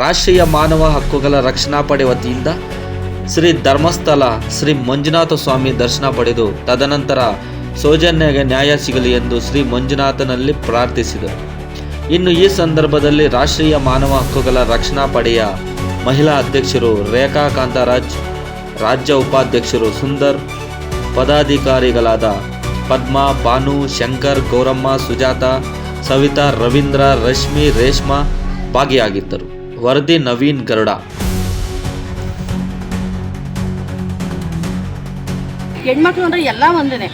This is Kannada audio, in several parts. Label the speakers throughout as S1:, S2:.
S1: ರಾಷ್ಟ್ರೀಯ ಮಾನವ ಹಕ್ಕುಗಳ ರಕ್ಷಣಾ ಪಡೆ ವತಿಯಿಂದ ಶ್ರೀ ಧರ್ಮಸ್ಥಳ ಶ್ರೀ ಮಂಜುನಾಥ ಸ್ವಾಮಿ ದರ್ಶನ ಪಡೆದು ತದನಂತರ ಸೌಜನ್ಯಗೆ ನ್ಯಾಯ ಸಿಗಲಿ ಎಂದು ಶ್ರೀ ಮಂಜುನಾಥನಲ್ಲಿ ಪ್ರಾರ್ಥಿಸಿದರು. ಇನ್ನು ಈ ಸಂದರ್ಭದಲ್ಲಿ ರಾಷ್ಟ್ರೀಯ ಮಾನವ ಹಕ್ಕುಗಳ ರಕ್ಷಣಾ ಪಡೆಯ ಮಹಿಳಾ ಅಧ್ಯಕ್ಷರು ರೇಖಾ ಕಾಂತರಾಜ್, ರಾಜ್ಯ ಉಪಾಧ್ಯಕ್ಷರು ಸುಂದರ್, ಪದಾಧಿಕಾರಿಗಳಾದ ಪದ್ಮಾ ಭಾನು ಶಂಕರ್, ಗೌರಮ್ಮ, ಸುಜಾತ, ಸವಿತಾ, ರವೀಂದ್ರ, ರಶ್ಮಿ, ರೇಷ್ಮಾ ಭಾಗಿಯಾಗಿದ್ದರು. ವರದಿ ನವೀನ್ ಗರುಡ.
S2: ಹೆಣ್ಮಕ್ಳು ಅಂದರೆ ಎಲ್ಲ ಒಂದೇ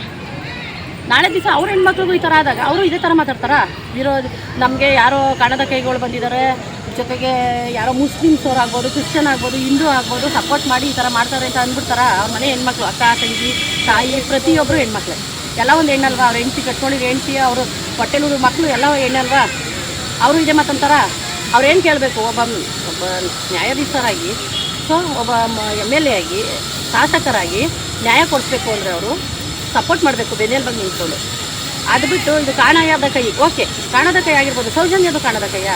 S2: ನಾಳೆ ದಿವಸ ಅವ್ರ ಹೆಣ್ಮಕ್ಳಿಗೂ ಈ ಥರ ಆದಾಗ ಅವರು ಇದೇ ಥರ ಮಾತಾಡ್ತಾರಾ? ವಿರೋಧ ನಮಗೆ ಯಾರೋ ಕಣದ ಕೈಗಳು ಬಂದಿದ್ದಾರೆ ಜೊತೆಗೆ ಯಾರೋ ಮುಸ್ಲಿಮ್ಸ್ ಅವ್ರು ಆಗ್ಬೋದು, ಕ್ರಿಶ್ಚಿಯನ್ ಆಗ್ಬೋದು, ಹಿಂದೂ ಆಗ್ಬೋದು, ಸಪೋರ್ಟ್ ಮಾಡಿ ಈ ಥರ ಮಾಡ್ತಾರೆ ಅಂತ ಅಂದ್ಬಿಡ್ತಾರ? ಅವ್ರ ಮನೆ ಹೆಣ್ಮಕ್ಳು, ಅಕ್ಕ, ತಂಗಿ, ತಾಯಿ ಪ್ರತಿಯೊಬ್ಬರು ಹೆಣ್ಮಕ್ಳು. ಎಲ್ಲ ಒಂದು ಹೆಣ್ಣಲ್ವಾ? ಅವ್ರ ಹೆಂಡ್ತಿ ಕಟ್ಕೊಂಡಿರೋ ಹೆಂಡ್ತಿ ಅವರು ಹೊಟ್ಟೆಲೂರು ಮಕ್ಕಳು ಎಲ್ಲ ಹೆಣ್ಣಲ್ವಾ? ಅವರು ಇದೇ ಮಾತಂತಾರ ಅವ್ರು ಏನು ಕೇಳಬೇಕು? ಒಬ್ಬ ಒಬ್ಬ ನ್ಯಾಯಾಧೀಶರಾಗಿ, ಸೊ ಒಬ್ಬ ಎಂ ಎಲ್ ಎ ಆಗಿ, ಶಾಸಕರಾಗಿ ನ್ಯಾಯ ಕೊಡಿಸ್ಬೇಕು ಅಂದರೆ ಅವರು ಸಪೋರ್ಟ್ ಮಾಡಬೇಕು, ಬೆನ್ನೆಲ್ ಬಂದು ನಿಂತ್ಕೊಂಡು. ಅದು ಬಿಟ್ಟು ಇದು ಕಾಣಾಯದ ಕೈ? ಓಕೆ, ಕಾಣದ ಕೈ ಆಗಿರ್ಬೋದು. ಸೌಜನ್ಯದು ಕಾಣದ ಕೈಯ?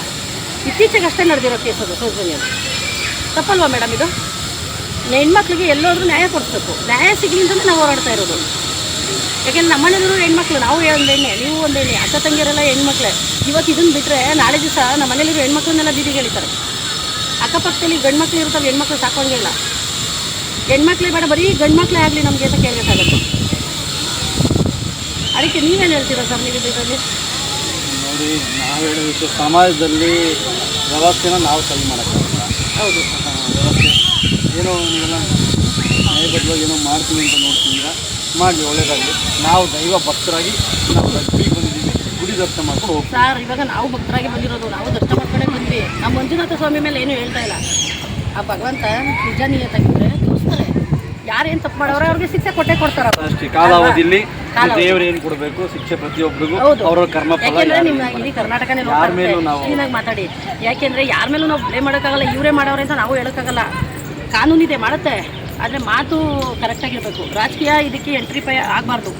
S2: ಇತ್ತೀಚೆಗಷ್ಟೇ ನಡೆದಿರೋ ಕೇಸ್ ಅದು ಸೌಜನ್ಯದು ತಪ್ಪಲ್ವಾ ಮೇಡಮ್ ಇದು? ಹೆಣ್ಮಕ್ಳಿಗೆ ಎಲ್ಲೋದ್ರೂ ನ್ಯಾಯ ಕೊಡಿಸ್ಬೇಕು. ನ್ಯಾಯ ಸಿಗಲಿ ಅಂತಲೇ ನಾವು ಹೋರಾಡ್ತಾ ಇರೋದು. ಯಾಕೆಂದ್ರೆ ನಮ್ಮನೆಯವರು ಹೆಣ್ಮಕ್ಳು ನಾವು ಒಂದು ಎಣ್ಣೆ ನೀವು ಒಂದು ಎಣ್ಣೆ ಅಕ್ಕ ತಂಗಿಯರೆಲ್ಲ ಹೆಣ್ಮಕ್ಳೆ. ಇವತ್ತು ಇದನ್ನು ಬಿಟ್ಟರೆ ನಾಳೆ ದಿವಸ ನಮ್ಮ ಮನೇಲಿರೋ ಹೆಣ್ಮಕ್ಳನ್ನೆಲ್ಲ ಬೀದಿಗೆ ಎಳಿತಾರೆ ಅಕ್ಕಪಕ್ಕದಲ್ಲಿ ಗಂಡ್ಮಕ್ಳು ಮಕ್ಳು ಇರುತ್ತಲ್ಲ ಹೆಣ್ಮಕ್ಳು ಸಾಕೋಂಗಿಲ್ಲ ಹೆಣ್ಮಕ್ಳೇ ಬೇಡ ಬರೀ ಗಂಡ್ಮಕ್ಳೇ ಆಗಲಿ ನಮಗೆ ಅಂತ ಕೇಳಬೇಕಾಗತ್ತೆ. ಅದಕ್ಕೆ ನೀವೇನು ಹೇಳ್ತೀರಾ ಸರ್ ನೀವು ಇದರಲ್ಲಿ?
S3: ನೋಡಿ ನಾವು ಹೇಳೋದಕ್ಕೆ ಸಮಾಜದಲ್ಲಿ ವ್ಯವಸ್ಥೆನ ನಾವು ಸರಿ ಮಾಡೋಕ್ಕಾಗಲ್ಲ.
S2: ಹೌದು.
S3: ವ್ಯವಸ್ಥೆ ಏನೋ ನೀವೆಲ್ಲ ನ್ಯಾಯಬದ್ಧವಾಗಿ ಏನೋ ಮಾಡ್ತೀವಿ ಅಂತ ನೋಡ್ತಿದ್ದೀರಾ? ಮಾಡಿ ಒಳ್ಳೇದಾಗಲಿ. ನಾವು ದೈವ ಭಕ್ತರಾಗಿ ನಾವು ಲಕ್ಷ್ಮಿಗೆ ಬಂದಿದ್ದೀವಿ. ಗುಡಿ ದರ್ಶನ ಮಾಡ್ಕೊಂಡು ಹೋಗ್ತೀವಿ.
S2: ಸರ್ ಇವಾಗ ನಾವು ಭಕ್ತರಾಗಿ ಬಂದಿರೋದು ನಾವು ದರ್ಶನ ಮಾಡ್ಕೊಂಡೇ ಬಂದ್ವಿ. ನಮ್ಮ ಮಂಜುನಾಥ ಸ್ವಾಮಿ ಮೇಲೆ ಏನು ಹೇಳ್ತಾ ಇಲ್ಲ. ಆ ಭಗವಂತ ನಿಜ ನಿಯತ್ತಾಗಿದ್ರೆ ತೋರಿಸ್ತಾರೆ. ಯಾರೇನು ತಪ್ಪು ಮಾಡೋರು ಅವ್ರಿಗೆ ಶಿಕ್ಷೆ ಕೊಟ್ಟೆ ಕೊಡ್ತಾರ
S3: ಅಷ್ಟೇ ಕಾಲಾವಧಿಯಲ್ಲಿ
S2: ಕಾಲಾವಧಿ.
S3: ದೇವರು ಏನು ಕೊಡಬೇಕು ಶಿಕ್ಷೆ ಪ್ರತಿಯೊಬ್ಬರಿಗೂ. ಅವರ ಕರ್ಮ ಫಲ
S2: ಯಾಕೆಂದ್ರೆ ನಿಮ್ಮ ಇಡೀ ಕರ್ನಾಟಕನೇ ಕ್ಲೀನಾಗಿ ಮಾತಾಡಿ. ಯಾಕೆಂದ್ರೆ ಯಾರ ಮೇಲೂ ನಾವು ಬ್ಲೇಮ್ ಮಾಡೋಕ್ಕಾಗಲ್ಲ ಇವರೇ ಮಾಡೋರೆ ಅಂತ ನಾವು ಹೇಳೋಕ್ಕಾಗಲ್ಲ. ಕಾನೂನಿದೆ ಮಾಡುತ್ತೆ. ಆದರೆ ಮಾತು ಕರೆಕ್ಟಾಗಿರ್ಬೇಕು ರಾಜಕೀಯ ಇದಕ್ಕೆ ಎಂಟ್ರಿ ಪೈ ಆಗಬಾರ್ದು.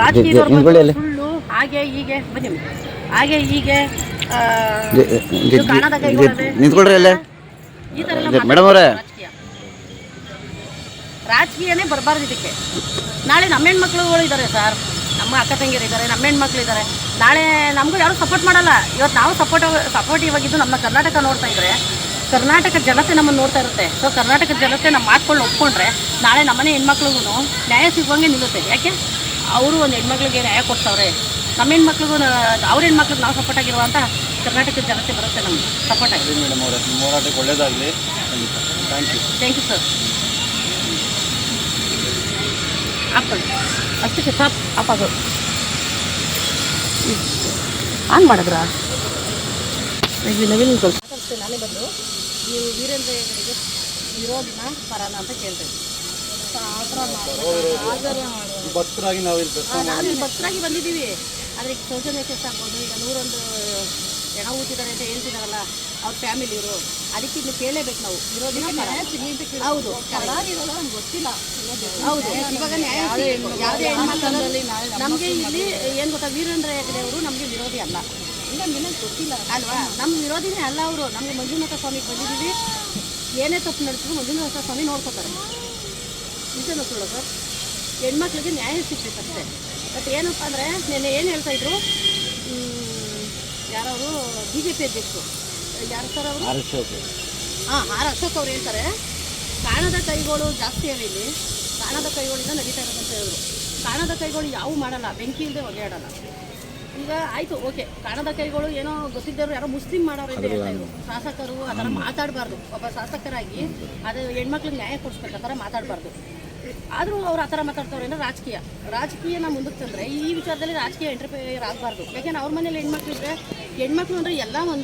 S2: ರಾಜಕೀಯದ ಸುಳ್ಳು ಹಾಗೆ ಹೀಗೆ ಬನ್ನಿ. ಹಾಗೆ ಹೀಗೆ
S4: ನಿಂತ್ಕೊಳ್ರಿ ಅಲ್ಲೇ.
S2: ಈ ಥರ
S4: ಮೇಡಮ್ ಅವರೇ.
S2: ರಾಜಕೀಯ. ರಾಜಕೀಯನೇ ಬರಬಾರ್ದು ಇದಕ್ಕೆ. ನಾಳೆ ನಮ್ಮ ಹೆಣ್ಮಕ್ಳುಗಳು ಇದ್ದಾರೆ ಸರ್. ನಮ್ಮ ಅಕ್ಕ ತಂಗಿಯರು ಇದ್ದಾರೆ ನಮ್ಮ ಹೆಣ್ಮಕ್ಳು ಇದ್ದಾರೆ ನಾಳೆ ನಮಗೂ ಯಾರು ಸಪೋರ್ಟ್ ಮಾಡಲ್ಲ. ಇವತ್ತು ನಾವು ಸಪೋರ್ಟ್ ಸಪೋರ್ಟಿವ್ ಆಗಿದ್ದು ನಮ್ಮ ಕರ್ನಾಟಕ ನೋಡ್ತಾ ಇದ್ರೆ ಕರ್ನಾಟಕ ಜನತೆ ನಮ್ಮನ್ನು ನೋಡ್ತಾ ಇರುತ್ತೆ. ಸೊ ಕರ್ನಾಟಕ ಜನತೆ ನಮ್ಮ ಮಾತುಗಳನ್ನ ಒಪ್ಕೊಂಡ್ರೆ ನಾಳೆ ನಮ್ಮನೆ ಹೆಣ್ಮಕ್ಳಿಗೂ ನ್ಯಾಯ ಸಿಗುವಂಗೆ ನಿಲ್ಲುತ್ತೆ. ಯಾಕೆ? ಅವರು ಒಂದು ಹೆಣ್ಮಕ್ಳಿಗೆ ನ್ಯಾಯ ಕೊಡ್ತಾವ್ರೆ ನಮ್ಮ ಹೆಣ್ಮಕ್ಳಿಗೂ ಅವ್ರ ಹೆಣ್ಮಕ್ಳಿಗೆ ನಾವು ಸಪೋರ್ಟ್ ಆಗಿರುವಂಥ ಅಂತ ಕರ್ನಾಟಕದ ಜನತೆ ಬರುತ್ತೆ ನಮ್ಗೆ. ಸಪೋರ್ಟ್ ಆಗಿ.
S3: ಮೇಡಮ್ ಅವರೇ ನಿಮ್ಮ ಹೋರಾಟಕ್ಕೆ ಒಳ್ಳೇದಾಗಲಿ. Thank you
S2: thank you sir ಹಾಕೊಳ್ಳಿ ಅಷ್ಟಕ್ಕೆ ಸಾಪ್ ಆಫ್ ಆಗೋದು ಆನ್ ಮಾಡಿದ್ರಾ? ನವೀನ್ ಕಳ್ಸಿ ನಾನೇ ಬಂದು. ನೀವು ವೀರೇಂದ್ರ ಹೆಗಡೆಗೆ ವಿರೋಧನ ಪರಾನ ಅಂತ ಕೇಳ್ತೇನೆ ಆ ಥರ ಮಾಡ್ತಾರೆ.
S3: ಭಕ್ತರಾಗಿ
S2: ಭಕ್ತರಾಗಿ ಬಂದಿದ್ದೀವಿ. ಆದರೆ ಈಗ ಸೌಜನ್ಯ ಕೇಸ್ ಆಗ್ಬೋದು ಈಗ ನೂರೊಂದು ಹೆಣ ಊತಿದ್ದಾರೆ ಅಂತ ಹೇಳ್ತಿದಾರಲ್ಲ ಅವ್ರ ಫ್ಯಾಮಿಲಿಯವರು ಅದಕ್ಕೆ ಇನ್ನು ಕೇಳಲೇಬೇಕು ನಾವು. ಪರ. ಹೌದು. ಗೊತ್ತಿಲ್ಲ. ಹೌದು. ಇವಾಗ ನ್ಯಾಯ. ಯಾವುದೇ ನಮಗೆ ಇಲ್ಲಿ ಏನು ಗೊತ್ತಾ ವೀರೇಂದ್ರ ಹೆಗಡೆ ಅವರು ನಮಗೆ ವಿರೋಧಿ ಅಲ್ಲ. ಗೊತ್ತಿಲ್ಲ ಅಲ್ವಾ? ನಮ್ಮ ವಿರೋಧಿನೇ ಅಲ್ಲ ಅವರು. ನಮಗೆ ಮಂಜುನಾಥ ಸ್ವಾಮಿಗೆ ಬಂದಿದ್ದೀವಿ. ಏನೇ ತಪ್ಪು ನಡೆಸಿದ್ರು ಮಂಜುನಾಥ ಸ್ವಾಮಿ ನೋಡ್ಕೋತಾರೆ. ನಿಜನೂ ಸುಳ್ಳು ಸರ್? ಹೆಣ್ಮಕ್ಳಿಗೆ ನ್ಯಾಯ ಸಿಗ್ಬೇಕಷ್ಟೇ ಬಟ್ ಏನಪ್ಪ ಅಂದರೆ ನೆನ್ನೆ ಏನು ಹೇಳ್ತಾ ಇದ್ರು? ಯಾರವರು? ಬಿ ಜೆ ಪಿ ಅಧ್ಯಕ್ಷರು. ಯಾರು ಸರ್ ಅವರು? ಹಾಂ ಆರ್ ಅಶೋಕ್ ಅವ್ರು ಹೇಳ್ತಾರೆ. ಕಾಣದ ಕೈಗಳು ಜಾಸ್ತಿ ಅವೆ ಇಲ್ಲಿ. ಕಾಣದ ಕೈಗಳಿಂದ ನಡೀತಾ ಇರೋದಂತ ಹೇಳಿದ್ರು. ಕಾಣದ ಕೈಗಳು ಯಾವೂ ಮಾಡಲ್ಲ. ಬೆಂಕಿ ಇಲ್ಲದೆ ಹೊಗೆ ಆಡಲ್ಲ ಈಗ ಆಯ್ತು ಓಕೆ ಕಾಣದ ಕೈಗಳು ಏನೋ ಗೊತ್ತಿದ್ದವರು ಯಾರೋ ಮುಸ್ಲಿಂ ಮಾಡೋರು ಇದೆ ಹೇಳ್ತಾ ಇದ್ರು ಶಾಸಕರು ಆ ಥರ ಮಾತಾಡಬಾರ್ದು. ಒಬ್ಬ ಶಾಸಕರಾಗಿ ಅದು ಹೆಣ್ಮಕ್ಳಿಗೆ ನ್ಯಾಯ ಕೊಡಿಸ್ಬೇಕು ಆ ಥರ ಮಾತಾಡಬಾರ್ದು. ಆದರೂ ಅವ್ರು ಆ ಥರ ಮಾತಾಡ್ತವ್ರೆ ಅಂದ್ರೆ ರಾಜಕೀಯ. ರಾಜಕೀಯನ ಮುಂದಕ್ಕೆ ತಂದರೆ ಈ ವಿಚಾರದಲ್ಲಿ ರಾಜಕೀಯ ಎಂಟರ್ಫಿಯರ್ ಆಗಬಾರ್ದು. ಯಾಕೆಂದ್ರೆ ಅವ್ರ ಮನೇಲಿ ಹೆಣ್ಮಕ್ಳು ಇದ್ರೆ ಹೆಣ್ಮಕ್ಳು ಅಂದರೆ ಎಲ್ಲ ಒಂದೇ.